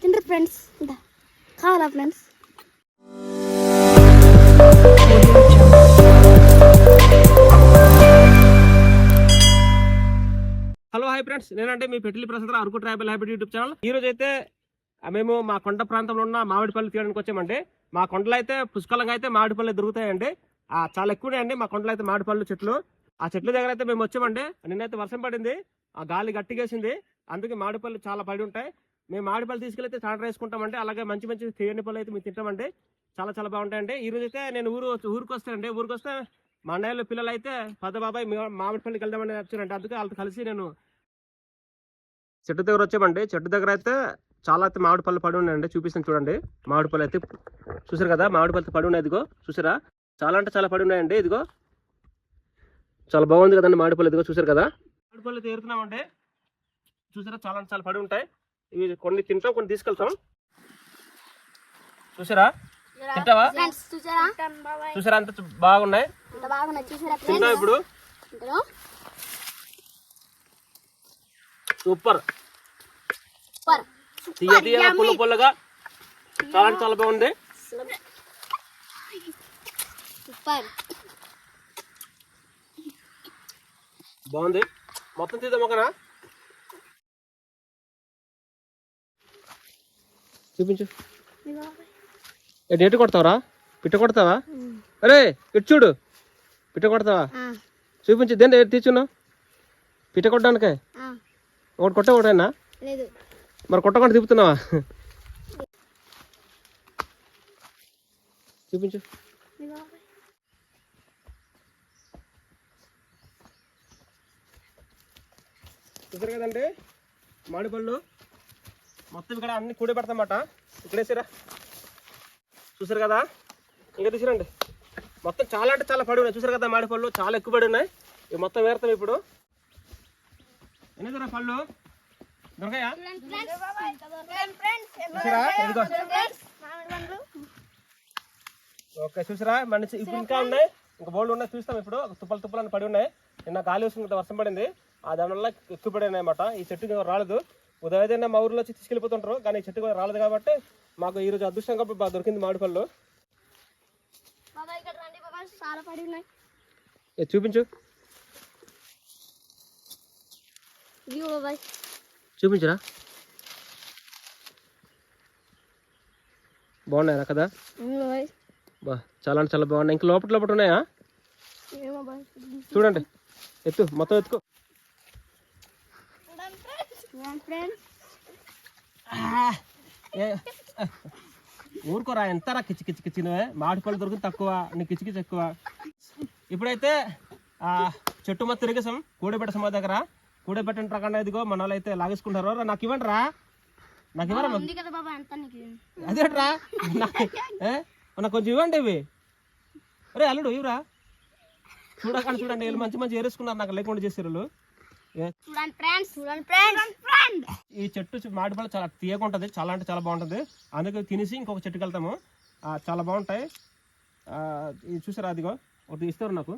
తింటారు ఫ్రెండ్స్. ఇందా. కావాలా ఫ్రెండ్స్? Hello hi friends. నేనంటే మీ Petli Prasad Araku tribal habit YouTube channel. ఈ రోజు అయితే మేము మా కొండ ప్రాంతంలో ఉన్న మామిడిపల్లి తీయడానికి వచ్చామండి. మా కొండలు అయితే పుష్కలంగా అయితే మామిడిపల్లి దొరుకుతాయండి. చాలా ఎక్కువనే అండి మా కొండలు అయితే మామిడిపళ్ళు చెట్లు. ఆ చెట్ల దగ్గర అయితే మేము వచ్చామండి. నిన్నైతే వర్షం పడింది. ఆ గాలి గట్టిగేసింది. అందుకే మామిడిపళ్ళు చాలా పడి ఉంటాయి. మేము మామిడిపళ్ళు తీసుకెళ్తే సాటర్ వేసుకుంటామండి. అలాగే మంచి మంచి తీయని పళ్ళు అయితే మేము తింటామండి. చాలా చాలా బాగుంటాయండి. ఈ రోజు అయితే నేను ఊరు ఊరికి వస్తానండి. ఊరికి వస్తే మా అన్నయ్యలో పిల్లలు అయితే పెద్ద బాబాయ్ మీ- మామిడిపల్లికి వెళ్దామని వచ్చారంటే అందుకే వాళ్ళతో కలిసి నేను చెట్టు దగ్గర వచ్చామండి. చెట్టు దగ్గర అయితే చాలా అయితే మామిడి పళ్ళు పడి ఉన్నాయండి. చూపిస్తాను చూడండి. మామిడి పళ్ళు అయితే చూసారు కదా? మామిడి పళ్ళు పడి ఉన్నాయి. ఇదిగో చూసారా చాలా అంటే చాలా పడి ఉన్నాయండి. ఇదిగో చాలా బాగుంది కదండి మామిడి పళ్ళు ఇదిగో చూసారు కదా? మామిడి పళ్ళు అయితే ఏరుతున్నామండి. చూసారా? చాలా చాలా పడి ఉంటాయి. ఇవి కొన్ని తింటాం కొన్ని తీసుకెళ్తాం. చూసారా? తింటావా? ఫ్రెండ్స్ చూసారా? అంత బాగున్నాయి. ఇంత బాగున్నాయి. చూసారా తింటాం ఫ్రెండ్స్? ఇప్పుడు. సూపర్. సూపర్. తీయ తీయగా పుల్ల పుల్లగా. చాలా చాలా బాగుంది. సూపర్. బాగుంది. మొత్తం తీద్దాం ఒకనా చూపించు. డేట్ కొడతావరా? పిట్ట కొడతావా? అరే ఇటు చూడు. పిట్ట కొడతావా? చూపించు. దేని తీర్చున్నావు పిట్ట కొట్టడానికే? ఒకటి కొట్ట ఒకటేనా? మరి కొట్టకుండా తిప్పుతున్నావా? చూపించు. చూసారు కదండి? మామిడిపళ్ళు మొత్తం ఇక్కడ అన్ని కూడి పెడతామాట ఇక్కడేసిరా చూసారు కదా? ఇంకా తీసిరండి. మొత్తం చాలా అంటే చాలా పడి ఉన్నాయి. చూసారు కదా మామిడిపళ్ళు చాలా ఎక్కువ పడి ఉన్నాయి. ఇవి మొత్తం వేరుతాం ఇప్పుడు. ఎన్ని పళ్ళు? దొరకాయా? ఓకే చూసారా? మంచి ఇప్పుడు ఇంకా ఉన్నాయి. ఇంకా బోల్డ్ ఉన్నాయి. చూస్తాం ఇప్పుడు. తుప్పలు తుప్పలు అని పడి ఉన్నాయి. నిన్న గాలి వస్తుంది వర్షం పడింది. ఆ దానివల్ల అన్నమాట ఈ చెట్టు రాలేదు. ఉదయం ఏదైనా మా ఊర్లో వచ్చి తీసుకెళ్ళిపోతుంటారు కానీ ఈ చెట్టు కూడా రాలేదు కాబట్టి మాకు ఈ రోజు అదృష్టంగా బాగా దొరికింది మామిడి పళ్ళు బాబాయ్ ఇక్కడ రండి బాబాయ్ చాలా పడి ఉన్నాయి ఇది చూపించు. చూపించరా. బాగున్నాయా కదా? బా చాలా అంటే చాలా బాగున్నాయి. ఇంకా లోపల లోపల ఉన్నాయా? చూడండి. ఎత్తు మొత్తం ఎత్తుకో. ఫ్రెండ్స్ ఏ- ఊరుకోరా ఎంతరా కిచి కిచి కిచి నువ్వే? మామిడి పళ్ళు దొరుకుతుంది తక్కువ నీ కిచి కిచి ఎక్కువ. ఇప్పుడైతే ఆ చెట్టు మొత్తం తిరిగేసాం కూడబెట్ట సమ దగ్గర. కూడబెట్టిన ప్రకారం ఇదిగో మన వాళ్ళు అయితే లాగేసుకుంటారు. నాకు ఇవ్వండి రా నాకు ఇవ్వరా అదేట్రా? నాకు కొంచెం ఇవ్వండి ఇవి. అరే అల్లుడు ఇవ్వరా. చూడకండి చూడండి వీళ్ళు మంచి మంచి ఏరేసుకున్నారు నాకు లేకుండా చేసారు చూడండి ఫ్రెండ్స్ చూడండి ఫ్రెండ్స్ ఫ్రెండ్ ఈ చెట్టు మామిడి పళ్ళు చాలా తీయగా ఉంటుంది. చాలా అంటే చాలా బాగుంటుంది. అందుకే తినేసి ఇంకొక చెట్టుకి వెళ్తాము. ఆ, చాలా బాగుంటాయి. ఆ, ఇది చూసారా అదిగో? ఒకటి ఇస్తారు నాకు.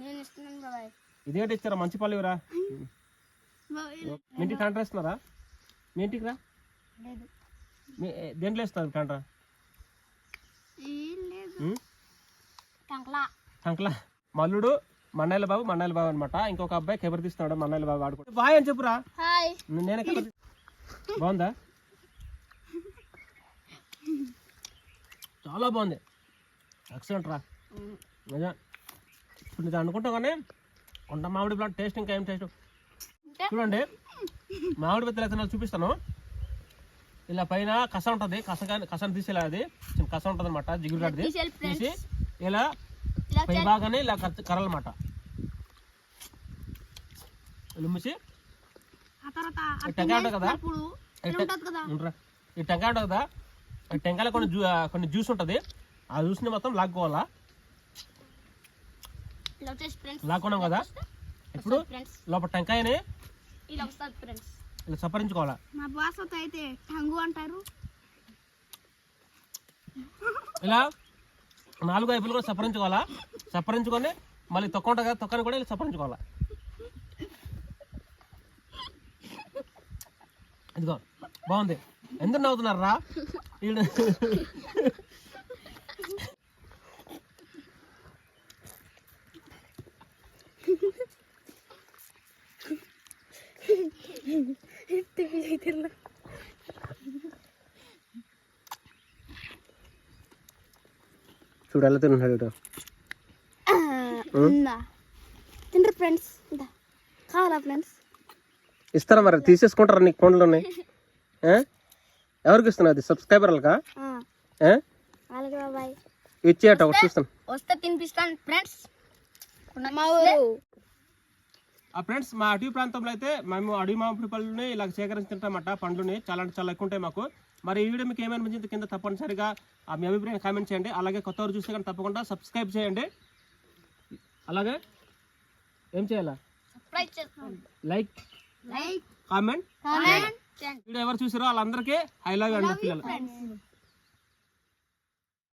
నేను ఇస్తున్నాను బాబాయ్. ఇదేంటి ఇస్తారా? మంచి పళ్ళు ఇవ్వరా? మీ ఇంటికి టంటర్ వేస్తున్నారా మీ ఇంటికి రా. దేంట్లో ఏం లేదు. కంకలా టంక్లా. మల్లుడు మన్నయ్యల బాబు మన్నయ్యల బాబు అనమాట ఇంకొక అబ్బాయి కెబర్ తీస్తున్నాడు మన్నయ్యల బాబు ఆడుకో బాయ్ అని చెప్పురా. నేనే బాగుందా? చాలా బాగుంది. ఎక్సలెంట్ రా. నిజం. ఇప్పుడు నేను అనుకుంటాం కానీ కొండ మామిడి ప్లాంట్ టేస్ట్ ఇంకా ఏం టేస్ట్? చూడండి. మామిడి పెద్దలు అయితే చూపిస్తాను. ఇలా పైన కస ఉంటుంది. కస కానీ కసను తీసేలా అది. చిన్న కస ఉంటుంది అనమాట friends. తీసి ఇలా పై భాగానే ఇలా కర్రలమాట లుమ్మిసి టెంకాయ ఉంటుంది కదా? ఈ టెంకాయ ఉంటుంది కదా? ఈ టెంకాయలో కొన్ని జ్యూ కొన్ని జ్యూస్ ఉంటుంది. ఆ జ్యూస్ని మొత్తం లాక్కోవాలా? లాక్కున్నాం కదా? ఇప్పుడు లోపల టెంకాయని ఇలా సపరించుకోవాలా మా అయితే టంగు అంటారు. ఇలా నాలుగు వైపులు కూడా సపరించుకోవాలా సపరించుకొని మళ్ళీ తొక్క ఉంటుంది కదా తొక్కని కూడా ఇలా సపరించుకోవాలా ఇదిగో బాగుంది. ఎందుకు నవ్వుతున్నారా? ఈడ చూడు ఎలా తింటున్నాడు ఇటు. ఉందా? తింటారు ఫ్రెండ్స్ ఇందా కావాలా ఫ్రెండ్స్ ఇస్తారా మరి? తీసేసుకుంటారా నీకు ఫోన్లో ఉన్నాయి? ఎవరికి ఇస్తున్నావు అది? సబ్స్క్రైబర్లకా? ఇచ్చేయట ఒకటి చూస్తాను. వస్తే తినిపిస్తాను ఫ్రెండ్స్. మా ఊరు. ఆ ఫ్రెండ్స్ మా అడవి ప్రాంతంలో అయితే మేము అడవి మామిడి పళ్ళని ఇలా సేకరించి తింటామట పండ్లని. చాలా అంటే చాలా ఎక్కువ ఉంటాయి మాకు. మరి ఈ వీడియో మీకు ఏమనిపించింది కింద తప్పనిసరిగా ఆ మీ అభిప్రాయం కామెంట్ చేయండి. అలాగే కొత్త వారు చూస్తే కానీ తప్పకుండా సబ్స్క్రైబ్ చేయండి. అలాగే? ఏం చేయాలా? లైక్ కామెంట్ వీడియో ఎవరు చూసారో వాళ్ళందరికీ ఐ లవ్ అండి పిల్లలు. ఫ్రెండ్స్